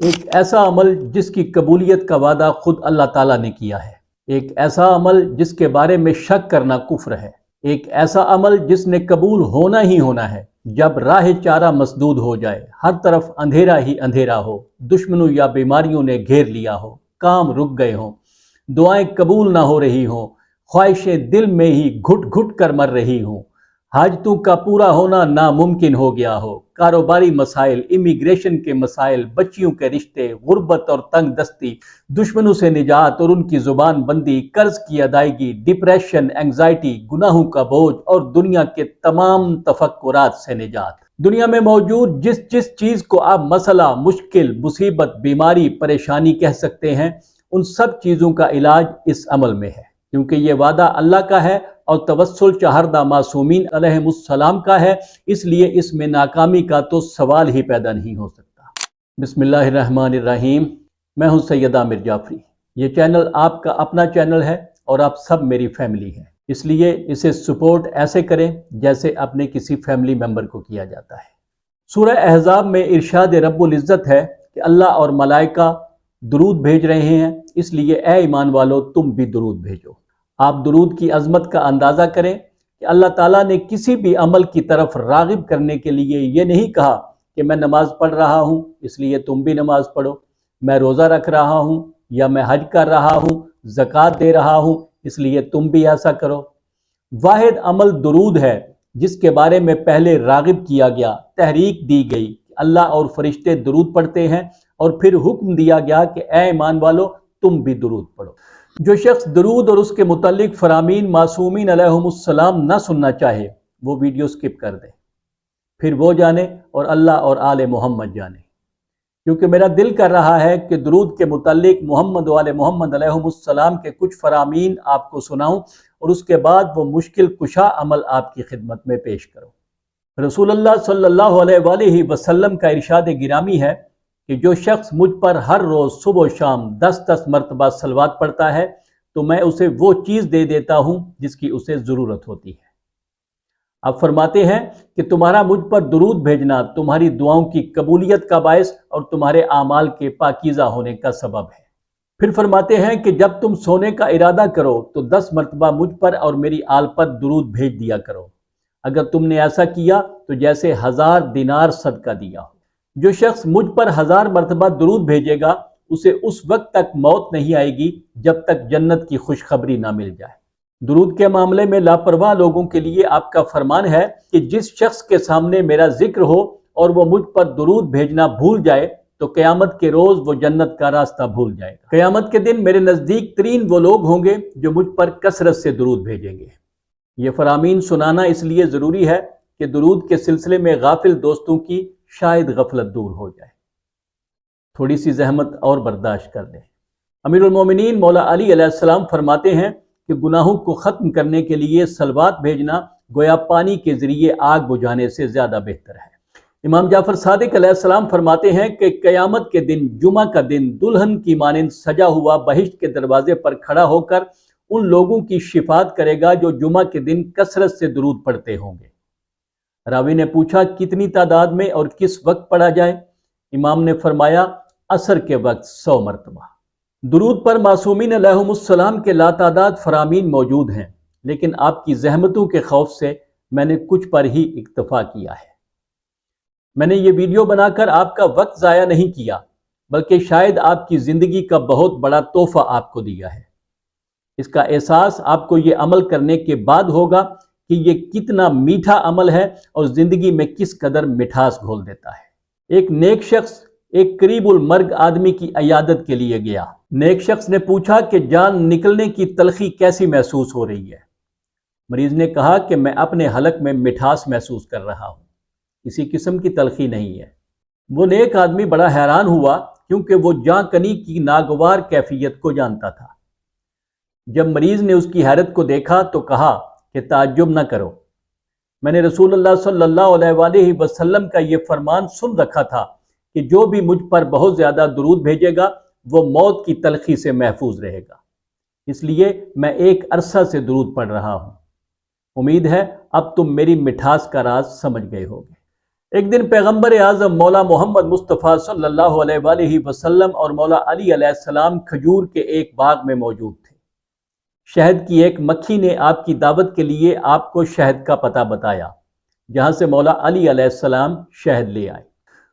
ایک ایسا عمل جس کی قبولیت کا وعدہ خود اللہ تعالیٰ نے کیا ہے۔ ایک ایسا عمل جس کے بارے میں شک کرنا کفر ہے۔ ایک ایسا عمل جس نے قبول ہونا ہی ہونا ہے۔ جب راہ چارہ مسدود ہو جائے، ہر طرف اندھیرا ہی اندھیرا ہو۔ دشمنوں یا بیماریوں نے گھیر لیا ہو۔ کام رک گئے ہوں۔ دعائیں قبول نہ ہو رہی ہوں۔ خواہشیں دل میں ہی گھٹ گھٹ کر مر رہی ہوں۔ حاجتوں کا پورا ہونا ناممکن ہو گیا ہو۔ کاروباری مسائل امیگریشن کے مسائل، بچیوں کے رشتے، غربت اور تنگ دستی، دشمنوں سے نجات اور ان کی زبان بندی، قرض کی ادائیگی ڈپریشن انگزائٹی گناہوں کا بوجھ اور دنیا کے تمام تفکرات سے نجات۔ دنیا میں موجود جس جس چیز کو آپ مسئلہ، مشکل، مصیبت، بیماری، پریشانی کہہ سکتے ہیں، ان سب چیزوں کا علاج اس عمل میں ہے۔ کیونکہ یہ وعدہ اللہ کا ہے اور توسل چہردہ معصومین علیہ السلام کا ہے، اس لیے اس میں ناکامی کا تو سوال ہی پیدا نہیں ہو سکتا۔ بسم اللہ الرحمن الرحیم۔ میں ہوں سیدہ مر جعفری۔ یہ چینل آپ کا اپنا چینل ہے اور آپ سب میری فیملی ہیں۔ اس لیے اسے سپورٹ ایسے کریں جیسے اپنے کسی فیملی ممبر کو کیا جاتا ہے۔ سورہ احزاب میں ارشاد رب العزت ہے کہ اللہ اور ملائکہ درود بھیج رہے ہیں۔ اس لیے اے ایمان والو، تم بھی درود بھیجو۔ آپ درود کی عظمت کا اندازہ کریں کہ اللہ تعالیٰ نے کسی بھی عمل کی طرف راغب کرنے کے لیے یہ نہیں کہا کہ میں نماز پڑھ رہا ہوں، اس لیے تم بھی نماز پڑھو۔ میں روزہ رکھ رہا ہوں یا میں حج کر رہا ہوں، زکوٰۃ دے رہا ہوں، اس لیے تم بھی ایسا کرو۔ واحد عمل درود ہے، جس کے بارے میں پہلے راغب کیا گیا، تحریک دی گئی اللہ اور فرشتے درود پڑھتے ہیں اور پھر حکم دیا گیا کہ اے ایمان والو، تم بھی درود پڑھو۔ جو شخص درود اور اس کے متعلق فرامین معصومین علیہ السلام نہ سننا چاہے، وہ ویڈیو سکپ کر دے۔ پھر وہ جانے اور اللہ اور آل محمد جانے۔ کیونکہ میرا دل کر رہا ہے کہ درود کے متعلق محمد وال محمد علیہ السلام کے کچھ فرامین آپ کو سناؤں اور اس کے بعد وہ مشکل کشا عمل آپ کی خدمت میں پیش کرو رسول اللہ صلی اللہ علیہ وآلہ وسلم کا ارشاد گرامی ہے کہ جو شخص مجھ پر ہر روز صبح و شام دس دس مرتبہ سلوات پڑھتا ہے، تو میں اسے وہ چیز دے دیتا ہوں جس کی اسے ضرورت ہوتی ہے۔ آپ فرماتے ہیں کہ تمہارا مجھ پر درود بھیجنا تمہاری دعاؤں کی قبولیت کا باعث اور تمہارے اعمال کے پاکیزہ ہونے کا سبب ہے۔ پھر فرماتے ہیں کہ جب تم سونے کا ارادہ کرو تو دس مرتبہ مجھ پر اور میری آل پر درود بھیج دیا کرو۔ اگر تم نے ایسا کیا تو جیسے ہزار دینار صدقہ دیا ہو۔ جو شخص مجھ پر ہزار مرتبہ درود بھیجے گا، اسے اس وقت تک موت نہیں آئے گی جب تک جنت کی خوشخبری نہ مل جائے۔ درود کے معاملے میں لاپرواہ لوگوں کے لیے آپ کا فرمان ہے کہ جس شخص کے سامنے میرا ذکر ہو اور وہ مجھ پر درود بھیجنا بھول جائے، تو قیامت کے روز وہ جنت کا راستہ بھول جائے گا۔ قیامت کے دن میرے نزدیک ترین وہ لوگ ہوں گے جو مجھ پر کثرت سے درود بھیجیں گے۔ یہ فرامین سنانا اس لیے ضروری ہے کہ درود کے سلسلے میں غافل دوستوں کی شاید غفلت دور ہو جائے۔ تھوڑی سی زحمت اور برداشت کر لیں۔ امیر المومنین مولا علی علیہ السلام فرماتے ہیں کہ گناہوں کو ختم کرنے کے لیے سلوات بھیجنا گویا پانی کے ذریعے آگ بجھانے سے زیادہ بہتر ہے۔ امام جعفر صادق علیہ السلام فرماتے ہیں کہ قیامت کے دن، جمعہ کا دن دلہن کی مانند سجا ہوا بہشت کے دروازے پر کھڑا ہو کر ان لوگوں کی شفات کرے گا جو جمعہ کے دن کثرت سے درود پڑھتے ہوں گے۔ راوی نے پوچھا، کتنی تعداد میں اور کس وقت پڑھا جائے؟ امام نے فرمایا اثر کے وقت سو مرتبہ۔ درود پر معصومین علیہ السلام کے لاتعداد فرامین موجود ہیں، لیکن آپ کی زحمتوں کے خوف سے میں نے کچھ پر ہی اکتفا کیا ہے۔ میں نے یہ ویڈیو بنا کر آپ کا وقت ضائع نہیں کیا، بلکہ شاید آپ کی زندگی کا بہت بڑا تحفہ آپ کو دیا ہے۔ اس کا احساس آپ کو یہ عمل کرنے کے بعد ہوگا کہ یہ کتنا میٹھا عمل ہے اور زندگی میں کس قدر مٹھاس گھول دیتا ہے۔ ایک نیک شخص ایک قریب المرگ آدمی کی عیادت کے لیے گیا۔ نیک شخص نے پوچھا کہ جان نکلنے کی تلخی کیسی محسوس ہو رہی ہے۔ مریض نے کہا کہ میں اپنے حلق میں مٹھاس محسوس کر رہا ہوں۔ کسی قسم کی تلخی نہیں ہے۔ وہ نیک آدمی بڑا حیران ہوا کیونکہ وہ جان کنی کی ناگوار کیفیت کو جانتا تھا۔ جب مریض نے اس کی حیرت کو دیکھا تو کہا کہ تعجب نہ کرو۔ میں نے رسول اللہ صلی اللہ علیہ وآلہ وسلم کا یہ فرمان سن رکھا تھا کہ جو بھی مجھ پر بہت زیادہ درود بھیجے گا، وہ موت کی تلخی سے محفوظ رہے گا۔ اس لیے میں ایک عرصہ سے درود پڑھ رہا ہوں۔ امید ہے اب تم میری مٹھاس کا راز سمجھ گئے ہوگے۔ ایک دن پیغمبر اعظم مولا محمد مصطفیٰ صلی اللہ علیہ وآلہ وسلم اور مولا علی علیہ السلام کھجور کے ایک باغ میں موجود شہد کی ایک مکھی نے آپ کی دعوت کے لیے آپ کو شہد کا پتہ بتایا، جہاں سے مولا علی علیہ السلام شہد لے آئے۔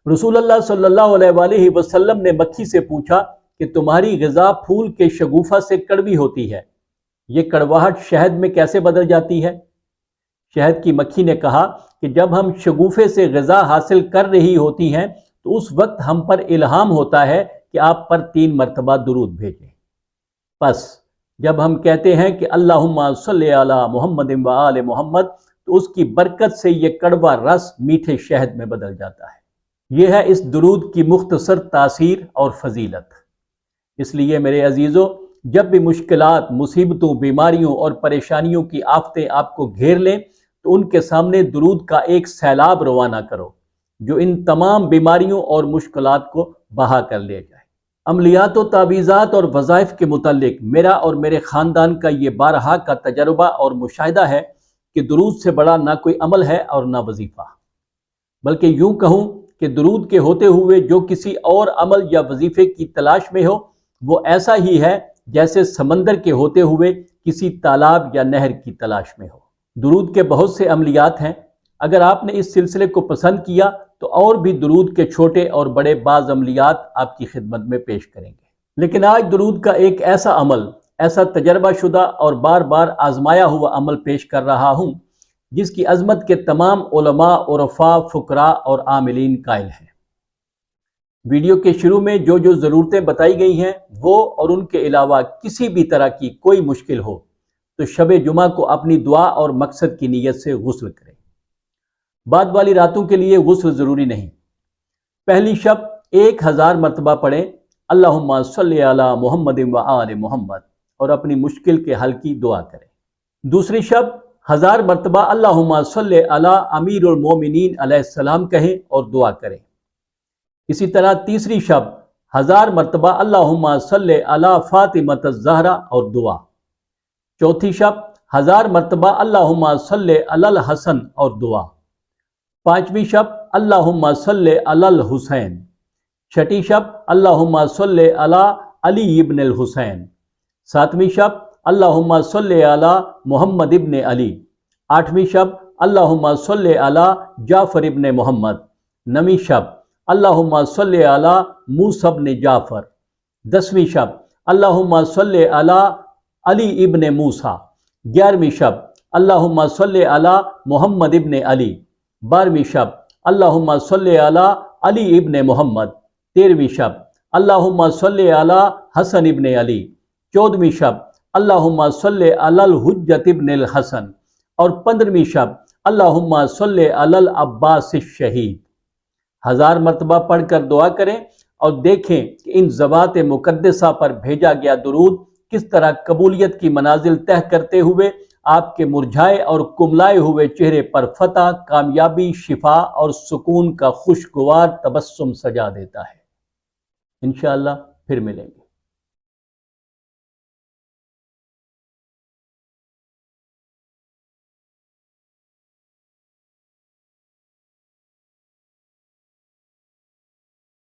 رسول اللہ صلی اللہ علیہ وآلہ وسلم نے مکھی سے پوچھا کہ تمہاری غذا پھول کے شگوفہ سے کڑوی ہوتی ہے، یہ کڑواہٹ شہد میں کیسے بدل جاتی ہے؟ شہد کی مکھی نے کہا کہ جب ہم شگوفے سے غذا حاصل کر رہی ہوتی ہیں، تو اس وقت ہم پر الہام ہوتا ہے کہ آپ پر تین مرتبہ درود بھیجیں۔ پس جب ہم کہتے ہیں کہ اللہ صلی علی محمد و آل محمد، تو اس کی برکت سے یہ کڑوا رس میٹھے شہد میں بدل جاتا ہے۔ یہ ہے اس درود کی مختصر تاثیر اور فضیلت۔ اس لیے میرے عزیزوں جب بھی مشکلات، مصیبتوں، بیماریوں اور پریشانیوں کی آفتیں آپ کو گھیر لیں، تو ان کے سامنے درود کا ایک سیلاب روانہ کرو، جو ان تمام بیماریوں اور مشکلات کو بہا کر لے جائے۔ عملیات و تعویزات اور وظائف کے متعلق میرا اور میرے خاندان کا یہ بارہا کا تجربہ اور مشاہدہ ہے کہ درود سے بڑا نہ کوئی عمل ہے اور نہ وظیفہ۔ بلکہ یوں کہوں کہ درود کے ہوتے ہوئے جو کسی اور عمل یا وظیفے کی تلاش میں ہو، وہ ایسا ہی ہے جیسے سمندر کے ہوتے ہوئے کسی تالاب یا نہر کی تلاش میں ہو۔ درود کے بہت سے عملیات ہیں۔ اگر آپ نے اس سلسلے کو پسند کیا تو اور بھی درود کے چھوٹے اور بڑے بعض عملیات آپ کی خدمت میں پیش کریں گے۔ لیکن آج درود کا ایک ایسا عمل، ایسا تجربہ شدہ اور بار بار آزمایا ہوا عمل پیش کر رہا ہوں، جس کی عظمت کے تمام علماء، عرفاء، فقراء اور عاملین قائل ہیں۔ ویڈیو کے شروع میں جو جو ضرورتیں بتائی گئی ہیں، وہ اور ان کے علاوہ کسی بھی طرح کی کوئی مشکل ہو، تو شب جمعہ کو اپنی دعا اور مقصد کی نیت سے غسل کریں۔ بعد والی راتوں کے لیے غسل ضروری نہیں۔ پہلی شب ایک ہزار مرتبہ پڑھیں۔ اللہ صلی علی محمد و آل محمد اور اپنی مشکل کے حل کی دعا کریں۔ دوسری شب ہزار مرتبہ اللہ صلی علی امیر المومنین علیہ السلام کہیں اور دعا کریں۔ اسی طرح تیسری شب ہزار مرتبہ اللہ صلی علی فاطمت الزہرا اور دعا۔ چوتھی شب ہزار مرتبہ اللہ صلی علی الحسن اور دعا۔ پانچویں شب اللہ صلی علی الحسین۔ چھٹی شب اللہ صلی علی علی ابن الحسین۔ ساتویں شب اللہ صلی علی محمد ابن علی۔ آٹھویں شب اللہ صلی علی جعفر ابن محمد۔ نویں شب اللہ صلی علی موسب نے جعفر۔ دسویں شب اللہ صلی علی علی ابن موسا گیارہویں شب اللہ صلی علی محمد ابن علی۔ بارہویں شب اللہ صلی علی علی ابن محمد۔ تیرہویں شب اللہ صلی علی حسن ابن علی۔ چودہویں شب اللہ صلی علی الحجت ابن الحسن۔ اور پندرہویں شب اللہ صلی علی العباس الشہید۔ ہزار مرتبہ پڑھ کر دعا کریں اور دیکھیں کہ ان زبات مقدسہ پر بھیجا گیا درود کس طرح قبولیت کی منازل تہ کرتے ہوئے آپ کے مرجھائے اور کملائے ہوئے چہرے پر فتح، کامیابی، شفا اور سکون کا خوشگوار تبسم سجا دیتا ہے۔ انشاءاللہ پھر ملیں گے۔